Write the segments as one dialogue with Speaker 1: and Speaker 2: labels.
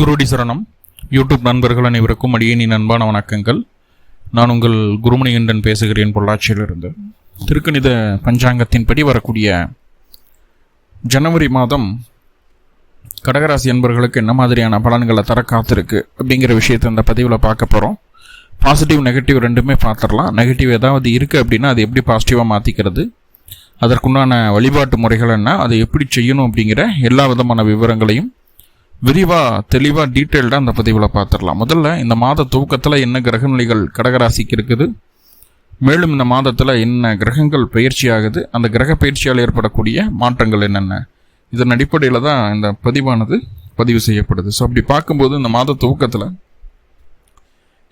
Speaker 1: குருடி சரணம். யூடியூப் நண்பர்கள் அனைவருக்கும் அடியேனின் அன்பான வணக்கங்கள். நான் உங்கள் குருமணிகண்டன் பேசுகிறேன் பொள்ளாச்சியிலிருந்து. திருக்கணித பஞ்சாங்கத்தின்படி வரக்கூடிய ஜனவரி மாதம் கடகராசி அன்பர்களுக்கு என்ன மாதிரியான பலன்களை தர காத்திருக்கு அப்படிங்கிற விஷயத்தை இந்த பதிவில் பார்க்க போகிறோம் பாசிட்டிவ் நெகட்டிவ் ரெண்டுமே பார்த்துடலாம். நெகட்டிவ் ஏதாவது இருக்குது அப்படின்னா அது எப்படி பாசிட்டிவாக மாற்றிக்கிறது அதற்குண்டான வழிபாட்டு முறைகள் என்ன? அதை எப்படி செய்யணும் அப்படிங்கிற எல்லா விதமான விவரங்களையும் விரிவாக தெளிவாக டீட்டெயில்டாக அந்த பதிவில் பார்த்துடலாம் முதல்ல இந்த மாத துவக்கத்தில் என்ன கிரகநிலைகள் கடகராசிக்கு இருக்குது? மேலும் இந்த மாதத்தில் என்ன கிரகங்கள் பயிற்சி ஆகுது அந்த கிரக பயிற்சியால் ஏற்படக்கூடிய மாற்றங்கள் என்னென்ன? இதன் அடிப்படையில் தான் இந்த பதிவானது பதிவு செய்யப்படுது. ஸோ அப்படி பார்க்கும்போது இந்த மாத துவக்கத்தில்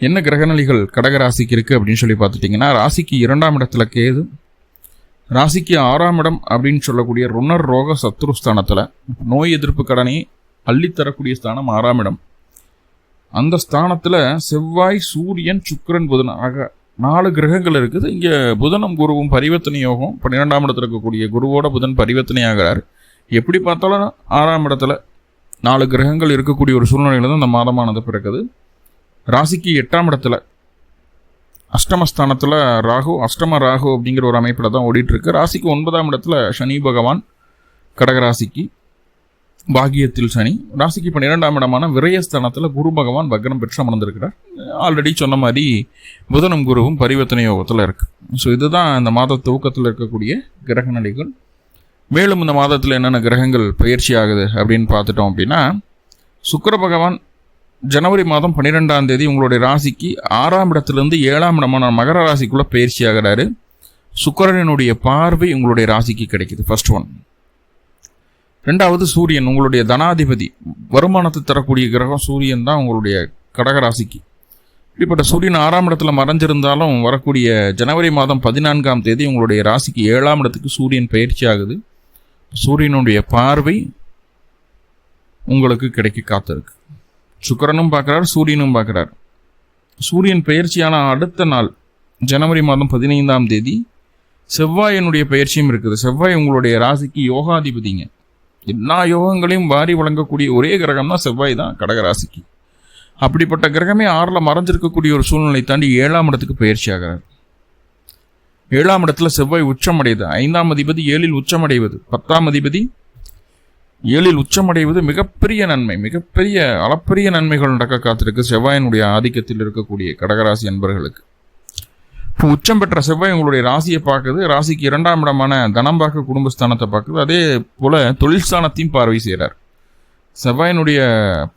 Speaker 1: என்ன கிரகநிலைகள் கடகராசிக்கு இருக்குது அப்படின்னு சொல்லி பார்த்துட்டிங்கன்னா ராசிக்கு இரண்டாம் இடத்துல கேது ராசிக்கு ஆறாம் இடம் அப்படின்னு சொல்லக்கூடிய ருணர் ரோக சத்ருஸ்தானத்தில் நோய் எதிர்ப்பு கடனை அள்ளித்தரக்கூடிய ஸ்தானம் ஆறாம் இடம். அந்த ஸ்தானத்தில் செவ்வாய் சூரியன் சுக்கரன் புதன் ஆக நாலு கிரகங்கள் இருக்குது. இங்கே புதனும் குருவும் பரிவர்த்தனை யோகம் பன்னிரெண்டாம் இடத்துல இருக்கக்கூடிய குருவோட புதன் பரிவர்த்தனை ஆகிறார். எப்படி பார்த்தாலும் ஆறாம் இடத்துல நாலு கிரகங்கள் இருக்கக்கூடிய ஒரு சூழ்நிலையில் தான் இந்த மாதமானது பிறக்குது. ராசிக்கு எட்டாம் இடத்துல அஷ்டமஸ்தானத்தில் ராகு அஷ்டம ராகு அப்படிங்கிற ஒரு அமைப்பில் தான் ஓடிட்டுருக்கு ராசிக்கு ஒன்பதாம் இடத்துல சனி பகவான் கடகராசிக்கு. பாகியத்தில் சனி. ராசிக்கு பன்னிரெண்டாம் இடமான விரயஸ்தானத்தில் குரு பகவான் வக்ரம் பெற்று அமர்ந்திருக்கிறார். ஆல்ரெடி சொன்ன மாதிரி புதனும் குருவும் பரிவர்த்தனை யோகத்தில் இருக்குது ஸோ இதுதான் இந்த மாத துவக்கத்தில் இருக்கக்கூடிய கிரக நிலைகள். மேலும் இந்த மாதத்தில் என்னென்ன கிரகங்கள் பயிற்சி ஆகுது அப்படின்னு பார்த்துட்டோம் அப்படின்னா சுக்கர பகவான் ஜனவரி மாதம் பன்னிரெண்டாம் தேதி உங்களுடைய ராசிக்கு ஆறாம் இடத்துலேருந்து ஏழாம் இடமான மகர ராசிக்குள்ளே பயிற்சி ஆகிறாரு. சுக்கரனுடைய பார்வை உங்களுடைய ராசிக்கு கிடைக்குது ஃபர்ஸ்ட் ஒன் ரெண்டாவது சூரியன் உங்களுடைய தனாதிபதி. வருமானத்தை தரக்கூடிய கிரகம் சூரியன் தான் உங்களுடைய கடகராசிக்கு. இப்படிப்பட்ட சூரியன் ஆறாம் இடத்துல மறைஞ்சிருந்தாலும் வரக்கூடிய ஜனவரி மாதம் பதினான்காம் தேதி உங்களுடைய ராசிக்கு ஏழாம் இடத்துக்கு சூரியன் பயிற்சி ஆகுது. சூரியனுடைய பார்வை உங்களுக்கு கிடைக்க காத்திருக்கு. சுக்கரனும் பார்க்குறார் சூரியனும் பார்க்குறார். சூரியன் பயிற்சியான அடுத்த நாள் ஜனவரி மாதம் பதினைந்தாம் தேதி செவ்வாயினுடைய பயிற்சியும் இருக்குது. செவ்வாய் உங்களுடைய ராசிக்கு யோகாதிபதிங்க. எல்லா யோகங்களையும் வாரி வழங்கக்கூடிய ஒரே கிரகம் தான் செவ்வாய் தான் கடகராசிக்கு. அப்படிப்பட்ட கிரகமே ஆறில் மறைஞ்சிருக்கக்கூடிய ஒரு சூழ்நிலை தாண்டி ஏழாம் இடத்துக்கு பயிற்சி ஆகிறார். ஏழாம் இடத்துல செவ்வாய் உச்சமடையுது. ஐந்தாம் அதிபதி ஏழில் உச்சமடைவது. பத்தாம் அதிபதி ஏழில் உச்சமடைவது மிகப்பெரிய நன்மை மிகப்பெரிய அளப்பரிய நன்மைகள் நடக்க காத்திருக்கு செவ்வாயினுடைய ஆதிக்கத்தில் இருக்கக்கூடிய கடகராசி அன்பர்களுக்கு. இப்போ உச்சம் பெற்ற செவ்வாய் உங்களுடைய ராசியை பார்க்குது. ராசிக்கு இரண்டாம் இடமான தனம் பார்க்க குடும்பஸ்தானத்தை பார்க்குது. அதே போல தொழில் ஸ்தானத்தையும் பார்வை செய்கிறார். செவ்வாயினுடைய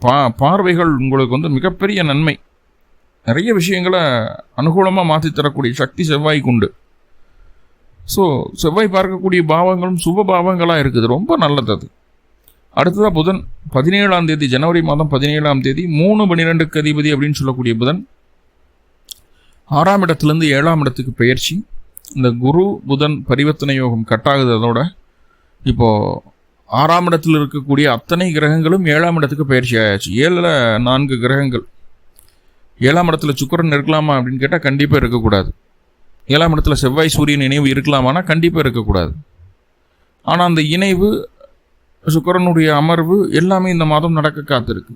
Speaker 1: பா பார்வைகள் உங்களுக்கு வந்து மிகப்பெரிய நன்மை. நிறைய விஷயங்களை அனுகூலமாக மாற்றி தரக்கூடிய சக்தி செவ்வாய்க்கு உண்டு. ஸோ செவ்வாய் பார்க்கக்கூடிய பாவங்களும் சுப பாவங்களாக இருக்குது. ரொம்ப நல்லது அது. அடுத்ததாக புதன். பதினேழாம் தேதி ஜனவரி மாதம் பதினேழாம் தேதி மூணு பன்னிரெண்டுக்கு அதிபதி அப்படின்னு சொல்லக்கூடிய புதன். ஆறாம் இடத்துலேருந்து ஏழாம் இடத்துக்கு பயிற்சி. இந்த குரு புதன் பரிவர்த்தனை யோகம் கட்டாகுது அதோட இப்போது ஆறாம் இடத்தில் இருக்கக்கூடிய அத்தனை கிரகங்களும் ஏழாம் இடத்துக்கு பயிற்சி ஆயாச்சு. ஏழில் நான்கு கிரகங்கள். ஏழாம் இடத்துல சுக்கரன் இருக்கலாமா அப்படின்னு கேட்டால் கண்டிப்பாக இருக்கக்கூடாது. ஏழாம் இடத்துல செவ்வாய் சூரியன் இணைவு இருக்கலாமானா கண்டிப்பாக இருக்கக்கூடாது. ஆனால் அந்த இணைவு சுக்கரனுடைய அமர்வு எல்லாமே இந்த மாதம் நடக்க காத்திருக்கு.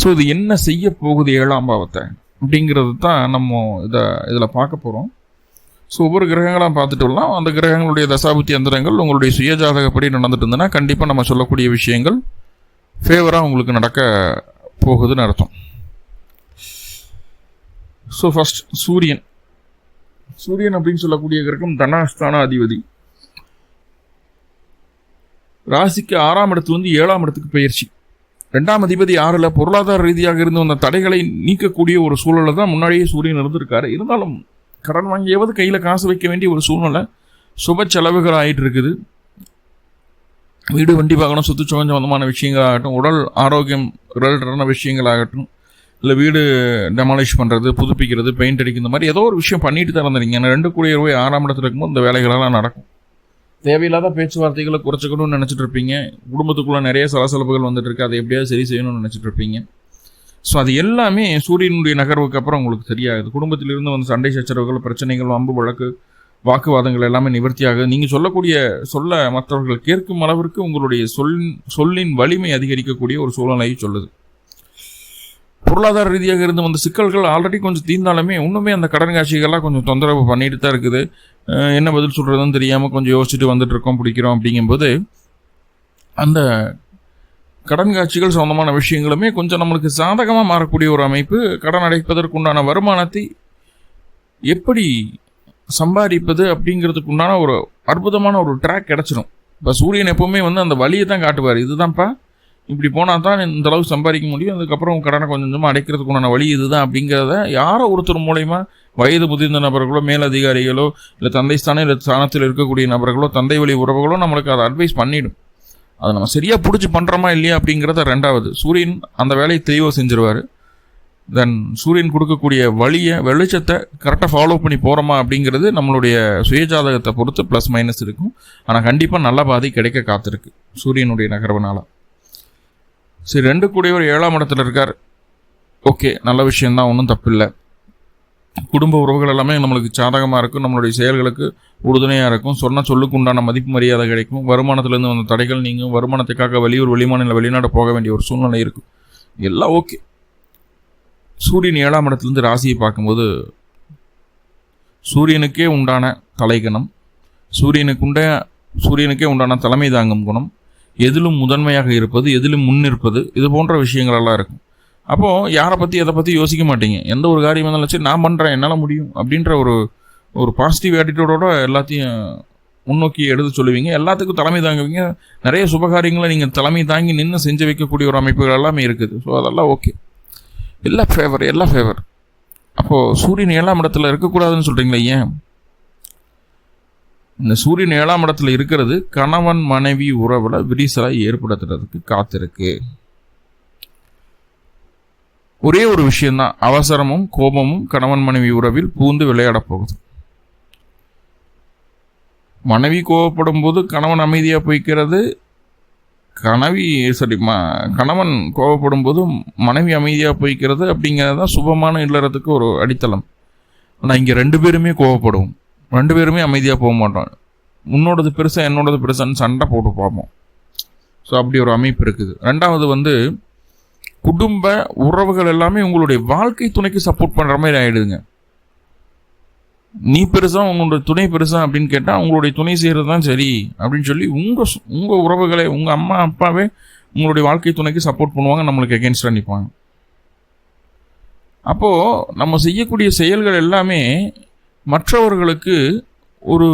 Speaker 1: ஸோ இது என்ன செய்ய போகுது ஏழாம் பாவத்தை? அப்படிங்கிறது தான் நம்ம இதை இதில் பார்க்க போகிறோம் ஸோ ஒவ்வொரு கிரகங்களாக பார்த்துட்டு வரலாம். அந்த கிரகங்களுடைய தசாபுத்தி அந்தரங்கள் உங்களுடைய சுயஜாதகப்படி நடந்துட்டு இருந்ததுன்னா கண்டிப்பாக நம்ம சொல்லக்கூடிய விஷயங்கள் ஃபேவராக உங்களுக்கு நடக்க போகுதுன்னு அர்த்தம். ஸோ ஃபஸ்ட் சூரியன். சூரியன் அப்படின்னு சொல்லக்கூடிய கிரகம் தனாஸ்தான அதிபதி ராசிக்கு ஆறாம் இடத்துல வந்து ஏழாம் இடத்துக்கு பயிற்சி ரெண்டாம் அதிபதி ஆறில் பொருளாதார ரீதியாக இருந்து வந்த தடைகளை நீக்கக்கூடிய ஒரு சூழலை தான் முன்னாடியே சூரியன் இருந்திருக்காரு. இருந்தாலும் கடன் வாங்கியாவது கையில் காசு வைக்க வேண்டிய ஒரு சூழ்நிலை சுப செலவுகள் ஆகிட்டு இருக்குது. வீடு வண்டி வாகனம் சுற்று சம்பந்தமான விஷயங்களாகட்டும் உடல் ஆரோக்கியம் ரிலேட்டடான விஷயங்களாகட்டும் இல்லை வீடு டெமாலிஷ் பண்ணுறது புதுப்பிக்கிறது பெயிண்ட் அடிக்கிற மாதிரி ஏதோ ஒரு விஷயம் பண்ணிட்டு தான் இருந்தீங்க. ரெண்டு கூடிய ரூபாய் ஆறாம் இடத்துல இருக்கும்போது இந்த வேலைகளெல்லாம் நடக்கும். தேவையில்லாத பேச்சுவார்த்தைகளை குறைச்சிக்கணும்னு நினச்சிட்டு இருப்பீங்க. குடும்பத்துக்குள்ளே நிறைய சலசலப்புகள் வந்துட்டு இருக்கு. அதை எப்படியாவது சரி செய்யணும்னு நினச்சிட்டு இருப்பீங்க. ஸோ அது எல்லாமே சூரியனுடைய நகர்வுக்கு அப்புறம் உங்களுக்கு தெரியாது. குடும்பத்திலிருந்து வந்து சண்டை சச்சரவுகள் பிரச்சனைகள் அம்பு வழக்கு வாக்குவாதங்கள் எல்லாமே நிவர்த்தியாக நீங்கள் சொல்லக்கூடிய சொல்ல மற்றவர்கள் கேட்கும் அளவிற்கு உங்களுடைய சொல் சொல்லின் வலிமை அதிகரிக்கக்கூடிய ஒரு சூழ்நிலையை சொல்லுது. பொருளாதார ரீதியாக இருந்து வந்த சிக்கல்கள் ஆல்ரெடி கொஞ்சம் தீர்ந்தாலுமே இன்னுமே அந்த கடன் காட்சிகள்லாம் கொஞ்சம் தொந்தரவு பண்ணிட்டு தான் இருக்குது. என்ன பதில் சொல்கிறதுன்னு தெரியாமல் கொஞ்சம் யோசிச்சுட்டு வந்துட்டு இருக்கோம் பிடிக்கிறோம் அப்படிங்கும்போது அந்த கடன் காட்சிகள் சொந்தமான விஷயங்களுமே கொஞ்சம் நம்மளுக்கு சாதகமாக மாறக்கூடிய ஒரு அமைப்பு. கடன் அடைப்பதற்குண்டான வருமானத்தை எப்படி சம்பாதிப்பது அப்படிங்கிறதுக்கு உண்டான ஒரு அற்புதமான ஒரு ட்ராக் கிடச்சிடும் இப்போ சூரியன் எப்போவுமே வந்து அந்த வழியை தான் காட்டுவார். இதுதான்ப்பா இப்படி போனால் தான் இந்த அளவுக்கு சம்பாதிக்க முடியும். அதுக்கப்புறம் கடனை கொஞ்சம் கொஞ்சமாக அடைக்கிறதுக்கு உண்டான வழி இதுதான் அப்படிங்கிறத யாரோ ஒருத்தர் மூலயமா வயது முதிர்ந்த நபர்களோ மேலதிகாரிகளோ இல்லை தந்தை ஸ்தானம் இல்லை ஸ்தானத்தில் இருக்கக்கூடிய நபர்களோ தந்தை வழி உறவுகளோ நம்மளுக்கு அதை அட்வைஸ் பண்ணிடும். அதை நம்ம சரியாக பிடிச்சி பண்ணுறோமா இல்லையா அப்படிங்கிறத ரெண்டாவது. சூரியன் அந்த வேலையை தெளிவாக செஞ்சிருவார். தென் சூரியன் கொடுக்கக்கூடிய வழியை வெளிச்சத்தை கரெக்டாக ஃபாலோ பண்ணி போகிறோமா அப்படிங்கிறது நம்மளுடைய சுயஜாதகத்தை பொறுத்து ப்ளஸ் மைனஸ் இருக்கும். ஆனால் கண்டிப்பாக நல்ல பாதை கிடைக்க காத்திருக்கு சூரியனுடைய நகர்வனால. சரி ரெண்டு கூடியவர் ஏழாம் இடத்துல இருக்கார். ஓகே நல்ல விஷயந்தான் ஒன்றும் தப்பில்லை. குடும்ப உறவுகள் எல்லாமே நம்மளுக்கு சாதகமாக இருக்கும். நம்மளுடைய செயல்களுக்கு உறுதுணையாக இருக்கும். சொன்ன சொல்லுக்கு உண்டான மதிப்பு மரியாதை கிடைக்கும். வருமானத்திலேருந்து வந்த தடைகள் நீங்கள் வருமானத்துக்காக வெளியூர் வெளிமாநில வெளிநாடு போக வேண்டிய ஒரு சூழ்நிலை இருக்கும். எல்லாம் ஓகே. சூரியன் ஏழாம் இடத்துலேருந்து ராசியை பார்க்கும்போது சூரியனுக்கே உண்டான தலைகணம் சூரியனுக்குண்ட சூரியனுக்கே உண்டான தலைமை தாங்கும் குணம் எதிலும் முதன்மையாக இருப்பது எதிலும் முன்னிருப்பது இது போன்ற விஷயங்களெல்லாம் இருக்கும். அப்போது யாரை பற்றி எதை பற்றி யோசிக்க மாட்டீங்க? எந்த ஒரு காரியம் இருந்தாலும் சரி நான் பண்ணுறேன் என்னால் முடியும் அப்படின்ற ஒரு ஒரு பாசிட்டிவ் ஆட்டிடியூடோட எல்லாத்தையும் முன்னோக்கி எடுத்து சொல்லுவீங்க. எல்லாத்துக்கும் தலைமை தாங்குவீங்க. நிறைய சுபகாரியங்களை நீங்கள் தலைமை தாங்கி நின்று செஞ்சு வைக்கக்கூடிய ஒரு அமைப்புகள் எல்லாமே இருக்குது. ஸோ அதெல்லாம் ஓகே எல்லாம் ஃபேவர் எல்லாம் ஃபேவர் அப்போது சூரியன் ஏழாம் இடத்துல இருக்கக்கூடாதுன்னு சொல்கிறீங்களே ஏன்? இந்த சூரியன் ஏழாம் இடத்துல இருக்கிறது கணவன் மனைவி உறவில் விரிசலை ஏற்படுத்துறதுக்கு காத்திருக்கு. ஒரே ஒரு விஷயம்தான் அவசரமும் கோபமும் கணவன் மனைவி உறவில் பூந்து விளையாடப் போகுது. மனைவி கோவப்படும் போது கணவன் அமைதியாக போய்க்கிறது கனவி சரி ம கணவன் கோவப்படும் போது மனைவி அமைதியாக போய்க்கிறது அப்படிங்கிறது தான் சுபமான இல்லறதுக்கு ஒரு அடித்தளம். ஆனால் இங்கே ரெண்டு பேருமே கோவப்படுவோம் ரெண்டு பேருமே அமைதியாக போக மாட்டோம் உன்னோடது பெருசாக என்னோடது பெருசான்னு சண்டை போட்டு பார்ப்போம். ஸோ அப்படி ஒரு அமைப்பு இருக்குது. ரெண்டாவது வந்து குடும்ப உறவுகள் எல்லாமே உங்களுடைய வாழ்க்கை துணைக்கு சப்போர்ட் பண்ணுற மாதிரி ஆகிடுதுங்க நீ பெருசா உங்களோட துணை பெருசா அப்படின்னு கேட்டால் உங்களுடைய துணை செய்கிறது தான் சரி அப்படின்னு சொல்லி உங்கள் உங்கள் உறவுகளை உங்கள் அம்மா அப்பாவே உங்களுடைய வாழ்க்கை துணைக்கு சப்போர்ட் பண்ணுவாங்க நம்மளுக்கு எகென்ஸ்டாக நிற்பாங்க அப்போது நம்ம செய்யக்கூடிய செயல்கள் எல்லாமே மற்றவர்களுக்கு ஒரு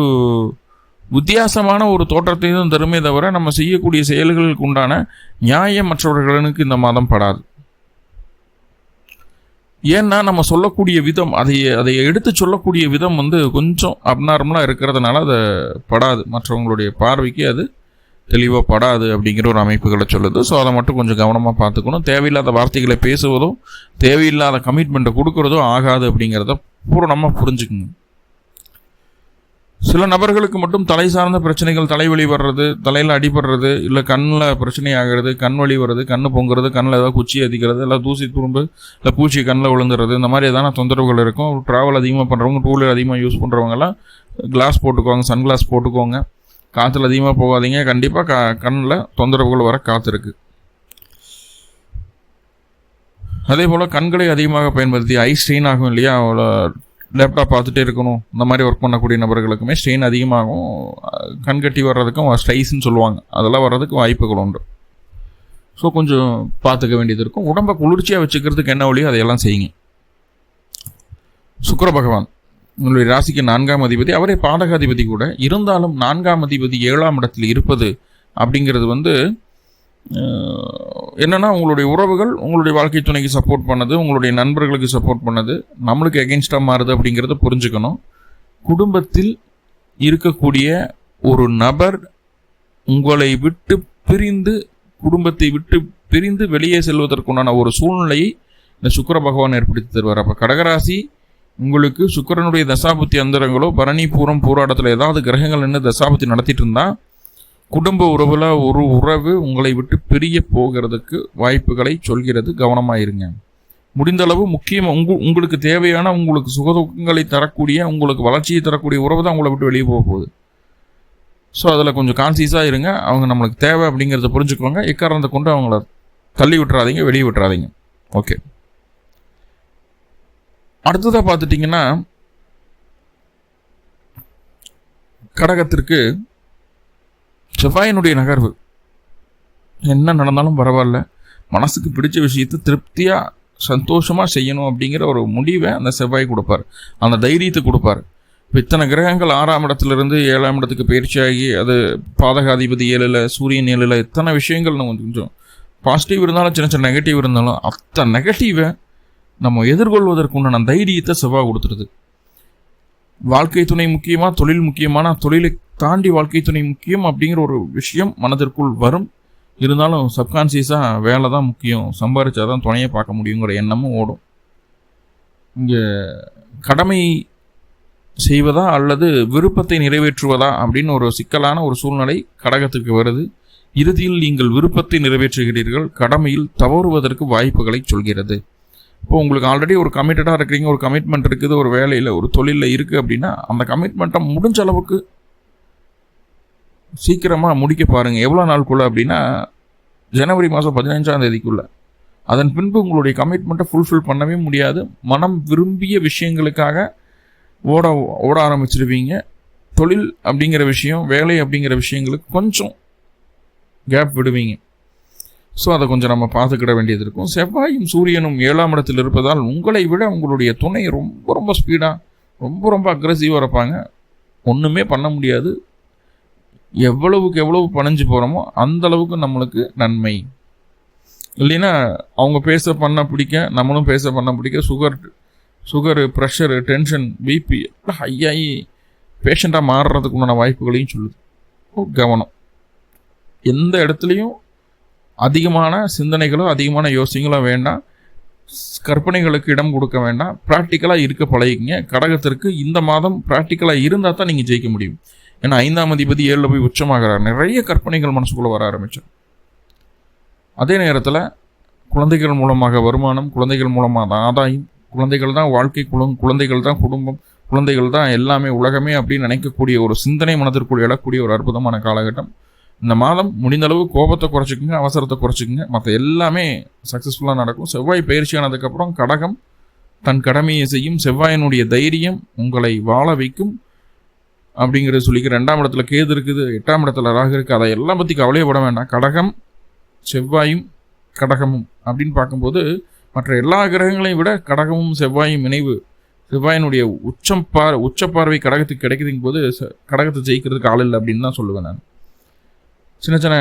Speaker 1: வித்தியாசமான ஒரு தோற்றத்தையும் தருமே தவிர நம்ம செய்யக்கூடிய செயல்களுக்கு உண்டான நியாயம் மற்றவர்களுக்கு இந்த மாதம் படாது. ஏன்னா நம்ம சொல்லக்கூடிய விதம் அதை அதை எடுத்து சொல்லக்கூடிய விதம் வந்து கொஞ்சம் அப்நார்மலாக இருக்கிறதுனால அதை படாது. மற்றவங்களுடைய பார்வைக்கு அது தெளிவாக படாது அப்படிங்கிற ஒரு அமைப்புகளை சொல்லுது. ஸோ அதை மட்டும் கொஞ்சம் கவனமாக பார்த்துக்கணும். தேவையில்லாத வார்த்தைகளை பேசுவதும் தேவையில்லாத கமிட்மெண்ட்டை கொடுக்குறதும் ஆகாது அப்படிங்கிறத பூரணமாக புரிஞ்சுக்குங்க சில நபர்களுக்கு மட்டும் தலை சார்ந்த பிரச்சனைகள் தலைவலி வர்றது தலையில் அடிபடுறது இல்லை கண்ணில் பிரச்சனை ஆகிறது கண் வலி வர்றது கண் பொங்குறது கண்ணில் ஏதாவது குச்சி அதிக்கிறது இல்லை தூசி துரும்பு இல்லை பூச்சி கண்ணில் விழுந்துறது இந்த மாதிரி எதான தொந்தரவுகள் இருக்கும். ட்ராவல் அதிகமாக பண்ணுறவங்க டூ வீலர் அதிகமாக யூஸ் பண்ணுறவங்கலாம் கிளாஸ் போட்டுக்கோங்க சன் கிளாஸ் போட்டுக்கோங்க. காற்றுல அதிகமாக போகாதீங்க. கண்டிப்பாக க கண்ணில் தொந்தரவுகள் வர காத்திருக்கு அதே போல் கண்களை அதிகமாக பயன்படுத்தி ஐ ஸ்ட்ரெயின் ஆகும் இல்லையா? அவ்வளோ லேப்டாப் பார்த்துட்டே இருக்கணும். இந்த மாதிரி ஒர்க் பண்ணக்கூடிய நபர்களுக்குமே ஸ்ட்ரெயின் அதிகமாகும். கண்கட்டி வர்றதுக்கும் ஸ்ட்ரைஸ்ன்னு சொல்லுவாங்க. அதெல்லாம் வர்றதுக்கு வாய்ப்புகள் உண்டு. ஸோ கொஞ்சம் பார்த்துக்க வேண்டியது இருக்கும். உடம்பை குளிர்ச்சியாக வச்சுக்கிறதுக்கு என்ன வழியோ அதையெல்லாம் செய்யுங்க. சுக்கர பகவான் உங்களுடைய ராசிக்கு நான்காம் அதிபதி. அவரே பாதகாதிபதி கூட. இருந்தாலும் நான்காம் அதிபதி ஏழாம் இடத்தில் இருப்பது அப்படிங்கிறது வந்து என்னென்னா உங்களுடைய உறவுகள் உங்களுடைய வாழ்க்கை துணைக்கு சப்போர்ட் பண்ணது உங்களுடைய நண்பர்களுக்கு சப்போர்ட் பண்ணது நம்மளுக்கு எகென்ஸ்டாக மாறுது அப்படிங்கிறத புரிஞ்சுக்கணும். குடும்பத்தில் இருக்கக்கூடிய ஒரு நபர் உங்களை விட்டு பிரிந்து குடும்பத்தை விட்டு பிரிந்து வெளியே செல்வதற்குண்டான ஒரு சூழ்நிலையை இந்த சுக்கிர பகவான் ஏற்படுத்தி தருவார். அப்போ கடகராசி உங்களுக்கு சுக்கிரனுடைய தசாபுத்தி அந்தரங்களோ பரணி பூரம் போராட்டத்தில் ஏதாவது கிரகங்கள் நின்று தசாபுத்தி நடத்திட்டு இருந்தால் குடும்ப உறவில் ஒரு உறவு உங்களை விட்டு பிரிய போகிறதுக்கு வாய்ப்புகளை சொல்கிறது கவனமாயிருங்க. முடிந்த முடிந்தளவு முக்கியமாக உங்க உங்களுக்கு தேவையான உங்களுக்கு சுகதுக்கங்களை தரக்கூடிய உங்களுக்கு வளர்ச்சியை தரக்கூடிய உறவு தான் உங்களை விட்டு வெளியே போக போகுது. ஸோ அதில் கொஞ்சம் கான்சியஸாக இருங்க. அவங்க நம்மளுக்கு தேவை அப்படிங்கிறத புரிஞ்சுக்கோங்க. எக்காரணத்தை கொண்டு அவங்கள தள்ளி விட்டுறாதீங்க வெளியே விட்டுறாதீங்க. ஓகே அடுத்ததாக பார்த்துட்டிங்கன்னா கடகத்திற்கு செவ்வாயினுடைய நகர்வு. என்ன நடந்தாலும் பரவாயில்ல. மனசுக்கு பிடிச்ச விஷயத்தை திருப்தியாக சந்தோஷமாக செய்யணும் அப்படிங்கிற ஒரு முடிவை அந்த செவ்வாய் கொடுப்பார். அந்த தைரியத்தை கொடுப்பார். இப்போ இத்தனை கிரகங்கள் ஆறாம் இடத்துலேருந்து ஏழாம் இடத்துக்கு பயிற்சியாகி அது பாதகாதிபதி ஏழில் சூரியன் ஏழில் இத்தனை விஷயங்கள் நம்ம கொஞ்சம் பாசிட்டிவ் இருந்தாலும் சின்ன சின்ன நெகட்டிவ் இருந்தாலும் அத்தனை நெகட்டிவை நம்ம எதிர்கொள்வதற்குண்டான தைரியத்தை செவ்வாய் கொடுத்துருது வாழ்க்கை துணை முக்கியமாக தொழில் முக்கியமான தொழிலை தாண்டி வாழ்க்கை துணை முக்கியம் அப்படிங்கிற ஒரு விஷயம் மனதிற்குள் வரும். இருந்தாலும் சப்கான்சியஸாக வேலை தான் முக்கியம். சம்பாரிச்சா தான் துணையை பார்க்க முடியுங்கிற எண்ணமும் ஓடும். இங்கே கடமை செய்வதா அல்லது விருப்பத்தை நிறைவேற்றுவதா அப்படின்னு ஒரு சிக்கலான ஒரு சூழ்நிலை கடகத்துக்கு வருது. இறுதியில் நீங்கள் விருப்பத்தை நிறைவேற்றுகிறீர்கள். கடமையில் தவறுவதற்கு வாய்ப்புகளை சொல்கிறது. இப்போ உங்களுக்கு ஆல்ரெடி ஒரு கமிட்டடாக இருக்கிறீங்க ஒரு கமிட்மெண்ட் இருக்குது ஒரு வேலையில் ஒரு தொழிலில் இருக்குது அப்படின்னா அந்த கமிட்மெண்ட்டை முடிஞ்ச அளவுக்கு சீக்கிரமாக முடிக்க பாருங்கள் எவ்வளோ நாளுக்குள்ளே அப்படின்னா ஜனவரி மாதம் பதினஞ்சாம் தேதிக்குள்ளே. அதன் பின்பு உங்களுடைய கமிட்மெண்ட்டை ஃபுல்ஃபில் பண்ணவே முடியாது. மனம் விரும்பிய விஷயங்களுக்காக ஓட ஓட ஆரம்பிச்சிருவீங்க. தொழில் அப்படிங்கிற விஷயம் வேலை அப்படிங்கிற விஷயங்களுக்கு கொஞ்சம் கேப் விடுவீங்க. ஸோ அதை கொஞ்சம் நம்ம பார்த்துக்கிட வேண்டியது இருக்கும். செவ்வாயும் சூரியனும் ஏழாம் இடத்தில் இருப்பதால் உங்களை விட உங்களுடைய துணை ரொம்ப ரொம்ப ஸ்பீடாக ரொம்ப ரொம்ப அக்ரஸிவாக இருப்பாங்க. ஒன்றுமே பண்ண முடியாது. எவ்வளவுக்கு எவ்வளவு பணிஞ்சு போகிறோமோ அந்த அளவுக்கு நம்மளுக்கு நன்மை. இல்லைன்னா அவங்க பேச பண்ண பிடிக்க நம்மளும் பேச பண்ண பிடிக்க sugar sugar pressure tension BP ஹையாகி பேஷண்ட்டாக மாறுறதுக்கு உண்டான வாய்ப்புகளையும் சொல்லுது. கவனம். எந்த இடத்துலையும் அதிகமான சிந்தனைகளோ அதிகமான யோசனைகளோ வேண்டாம். கற்பனைகளுக்கு இடம் கொடுக்க வேண்டாம். ப்ராக்டிக்கலாக இருக்க பழகிங்க கடகத்திற்கு இந்த மாதம் ப்ராக்டிக்கலாக இருந்தால் தான் நீங்கள் ஜெயிக்க முடியும். ஏன்னா ஐந்தாம் அதிபதி ஏழில் போய் உச்சமாகிறார். நிறைய கற்பனைகள் மனசுக்குள்ளே வர ஆரம்பிச்சோம் அதே நேரத்தில் குழந்தைகள் மூலமாக வருமானம் குழந்தைகள் மூலமாக தான் ஆதாயம் குழந்தைகள் தான் வாழ்க்கை குளம் குழந்தைகள் தான் குடும்பம் குழந்தைகள் தான் எல்லாமே உலகமே அப்படின்னு நினைக்கக்கூடிய ஒரு சிந்தனை மனதிற்குள் எழக்கூடிய ஒரு அற்புதமான காலகட்டம். இந்த மாதம் முடிந்த அளவு கோபத்தை குறைச்சிக்கோங்க அவசரத்தை குறைச்சிக்கோங்க. மற்ற எல்லாமே சக்ஸஸ்ஃபுல்லாக நடக்கும். செவ்வாய் பயிற்சியானதுக்கப்புறம் கடகம் தன் கடமையை செய்யும். செவ்வாயினுடைய தைரியம் உங்களை வாழ வைக்கும். அப்படிங்கிறத சொல்லிக்க ரெண்டாம் இடத்துல கேது இருக்குது எட்டாம் இடத்துல ராகு இருக்குது அதை எல்லாம் பற்றி கவலையப்பட வேண்டாம். கடகம் செவ்வாயும் கடகமும் அப்படின்னு பார்க்கும்போது மற்ற எல்லா கிரகங்களையும் விட கடகமும் செவ்வாயும் இணைவு. செவ்வாயினுடைய உச்சம் பார் உச்ச பார்வை கடகத்துக்கு கிடைக்குதுங்க போது கடகத்தை ஜெயிக்கிறதுக்கு ஆள் இல்லை அப்படின்னு தான் சொல்லுவேன் நான். சின்ன சின்ன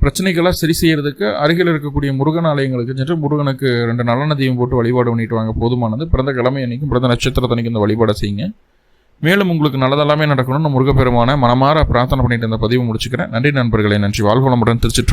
Speaker 1: பிரச்சனைகளை சரி செய்யறதுக்கு அருகில் இருக்கக்கூடிய முருகன் ஆலயங்களுக்கு சென்று முருகனுக்கு ரெண்டு நல்ல நதியும் போட்டு வழிபாடு பண்ணிட்டு வாங்க. போதுமானது. பிறந்த கிழமை அன்னைக்கும் பிறந்த நட்சத்திரத்தன்னைக்கும் இந்த வழிபாடை செய்யுங்க. மேலும் உங்களுக்கு நல்லதெல்லாமே நடக்கணும்னு முருகப்பெருமான மனமாற பிரார்த்தனை பண்ணிட்டு இருந்த பதிவு முடிச்சுக்கிறேன். நன்றி நண்பர்களே நன்றி. வாழ்வளமுடன் திருச்சிட்டு